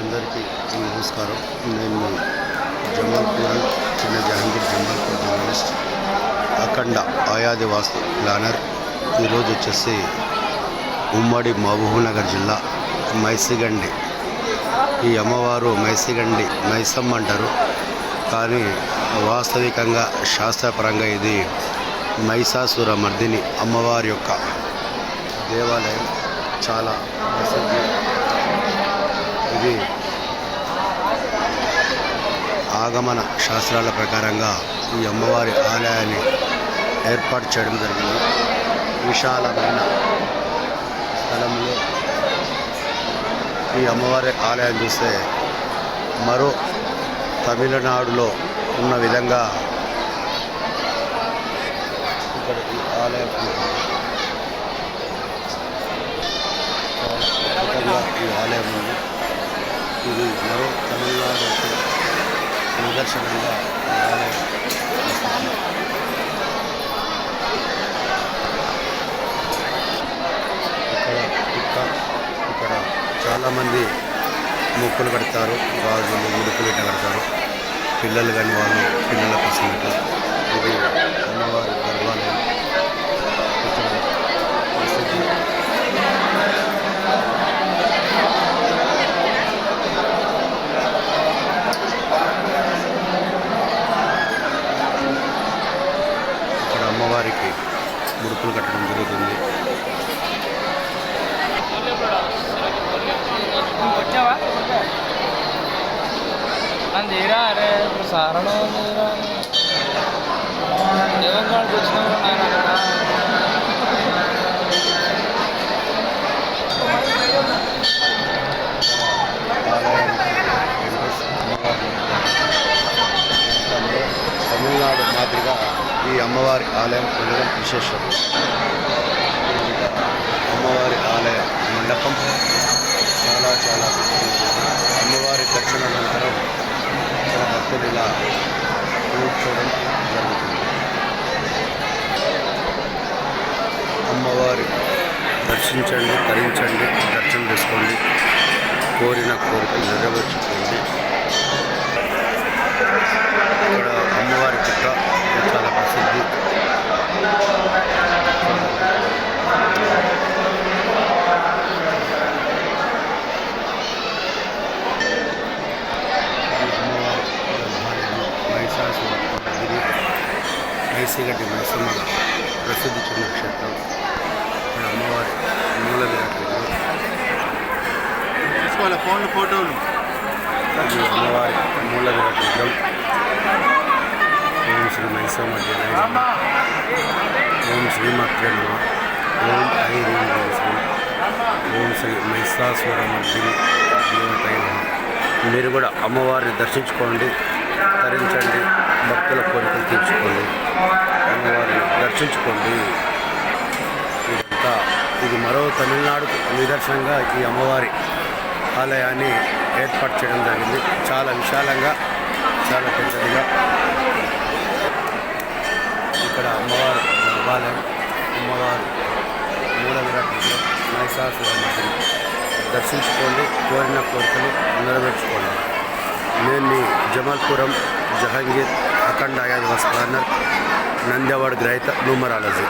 అందరికీ నమస్కారం. నేను మీ జమాల్పూర్ చిన్న జహాంగీర్ జమాల్పూర్ జర్నలిస్ట్ అఖండ ఆయాది వాస్తు ప్లానర్. ఈరోజు వచ్చేసి ఉమ్మడి మహబూబ్నగర్ జిల్లా మైసిగండి. ఈ అమ్మవారు మైసిగండి మైసమ్మ అంటారు. కానీ వాస్తవికంగా శాస్త్రపరంగా ఇది మైసాసుర మర్దిని అమ్మవారి యొక్క దేవాలయం. చాలా ప్రసిద్ధి ఆగమన శాస్త్రాల ప్రకారంగా ఈ అమ్మవారి ఆలయాన్ని ఏర్పాటు చేయడం జరిగింది. విశాలమైన స్థలంలో ఈ అమ్మవారి ఆలయం చూస్తే మరో తమిళనాడులో ఉన్న విధంగా ఇక్కడ ఈ ఆలయం ఈ ఆలయం ఉంది. ఇది మరో తమిళనాడు నిదర్శనంగా ఇక్కడ ఇక్కడ ఇక్కడ చాలామంది మొక్కులు కడతారు గాజులు ఉడుకులు పెట్టబడతారు కడతారు పిల్లలు కానీ వాళ్ళు పిల్లల కోసం ఇది అమ్మవారి గర్భాలయం ఇక్కడ ప్రసిద్ధి ఇక్కడ అమ్మవారికి ముడుపులు కట్టడం జరుగుతుంది. తీరా అరే ఇప్పుడు సారణ తీరా కాడికి వచ్చినప్పుడు అక్కడ తమిళనాడు మాదిరిగా ఈ అమ్మవారి ఆలయం ఉండడం విశేషం. అమ్మవారి ఆలయ మండపం చాలా చాలా అమ్మవారి దర్శన అనంతరం ఇక్కడ భక్తులు ఇలా కూర్చోవడం జరుగుతుంది. అమ్మవారి దర్శించండి తరించండి దర్శనం చేసుకోండి కోరిన కోరికలు నెరవేర్చుకోండి ఇక్కడ అమ్మవారి పుట్ట చాలా ప్రసిద్ధి ఈ అమ్మవారి గర్భాలయంలో మహిషాసుర మర్దిని మైసిగడ్డి మైసమ్మగా ప్రసిద్ధి చెందిన క్షేత్రం. ఇక్కడ అమ్మవారి మూల విరాట్ విగ్రహం తీసుకోవాలి ఫోన్లు ఫోటోలు. అమ్మవారి మూల విరాట్ విగ్రహం ఓం శ్రీ మైసమ్మ. ఓం శ్రీమాత్రే నమ. ఓం ఐ శ్రీ. ఓం శ్రీ మైసాసుర మర్దిని దేవతై నమ. మీరు కూడా అమ్మవారిని దర్శించుకోండి. తరించండి. భక్తుల కోరికలు తీర్చుకోండి. అమ్మవారిని దర్శించుకోండి. ఇదంతా ఇది మరో తమిళనాడుకు నిదర్శనంగా ఈ అమ్మవారి ఆలయాన్ని ఏర్పాటు చేయడం జరిగింది. చాలా విశాలంగా చాలా పెద్దదిగా ఇక్కడ అమ్మవారి గర్భాలయం అమ్మవారి మూల విరాటంలో విగ్రహం దర్శించుకోండి. కోరిన కోరికలు నెరవేర్చుకోండి. ಜಿಲ್ಲೆಯಲ್ಲಿ ಜಮಾಲ್ಪುರಂ ಜಹಾಂಗೀರ್ ಅಖಂಡ ಆಯಾದ ಸ್ಪಾನರ್ ನಂದ್ಯಾವಾಡ ಗ್ರಹಿತ ನ್ಯೂಮರಾಲಜಿ